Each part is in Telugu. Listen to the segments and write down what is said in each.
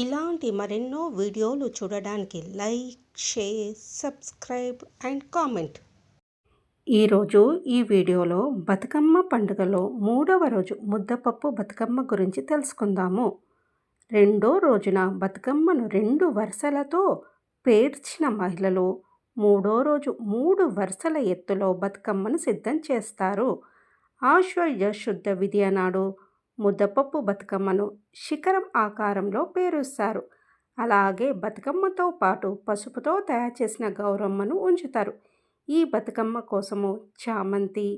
ఇలాంటి మరెన్నో వీడియోలు చూడడానికి like share subscribe and comment. ఈరోజు ఈ వీడియోలో బతుకమ్మ పండుగలో మూడవ రోజు ముద్దపప్పు బతుకమ్మ గురించి తెలుసుకుందాము. రెండో రోజున బతుకమ్మను రెండు వరుసలతో పేర్చిన మహిళలు మూడో రోజు మూడు వరుసల ఎత్తులో బతుకమ్మను సిద్ధం చేస్తారు. ఆశ్వయుజ శుద్ధ విద్య నాడు ముద్దపప్పు బతుకమ్మను శిఖరం ఆకారంలో పేరుస్తారు. అలాగే బతుకమ్మతో పాటు పసుపుతో తయారు చేసిన గౌరమ్మను ఉంచుతారు. ఈ బతుకమ్మ కోసము చామంతి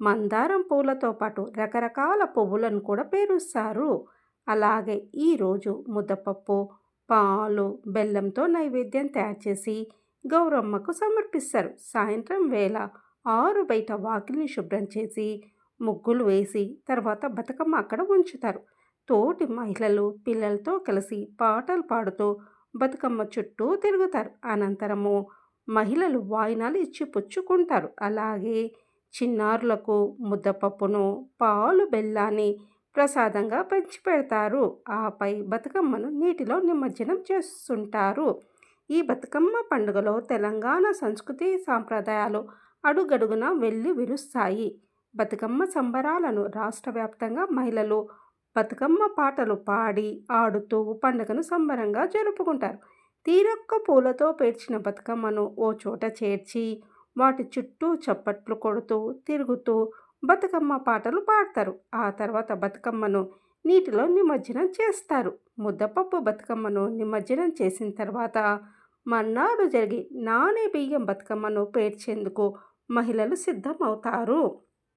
మందారం పూలతో పాటు రకరకాల పువ్వులను కూడా పేరుస్తారు. అలాగే ఈరోజు ముద్దపప్పు పాలు బెల్లంతో నైవేద్యం తయారు చేసి గౌరమ్మకు సమర్పిస్తారు. సాయంత్రం వేళ ఆరు బయట వాకిలిని శుభ్రం చేసి ముగ్గులు వేసి తర్వాత బతుకమ్మ అక్కడ ఉంచుతారు. తోటి మహిళలు పిల్లలతో కలిసి పాటలు పాడుతూ బతుకమ్మ చుట్టూ తిరుగుతారు. అనంతరము మహిళలు వాయినాలు ఇచ్చి పుచ్చుకుంటారు. అలాగే చిన్నారులకు ముద్దపప్పును పాలు బెల్లాన్ని ప్రసాదంగా పెడతారు. ఆపై బతుకమ్మను నీటిలో నిమజ్జనం చేస్తుంటారు. ఈ బతుకమ్మ పండుగలో తెలంగాణ సంస్కృతి సాంప్రదాయాలు అడుగడుగున వెళ్ళి విరుస్తాయి. బతుకమ్మ సంబరాలను రాష్ట్ర వ్యాప్తంగా మహిళలు బతుకమ్మ పాటలు పాడి ఆడుతూ పండుగను సంబరంగా జరుపుకుంటారు. తీరొక్క పూలతో పేర్చిన బతుకమ్మను ఓ చోట చేర్చి వాటి చుట్టూ చప్పట్లు కొడుతూ తిరుగుతూ బతుకమ్మ పాటలు పాడతారు. ఆ తర్వాత బతుకమ్మను నీటిలో నిమజ్జనం చేస్తారు. ముద్దపప్పు బతుకమ్మను నిమజ్జనం చేసిన తర్వాత మర్నాడు జరిగి నానే బియ్యం బతుకమ్మను పేర్చేందుకు మహిళలు సిద్ధమవుతారు.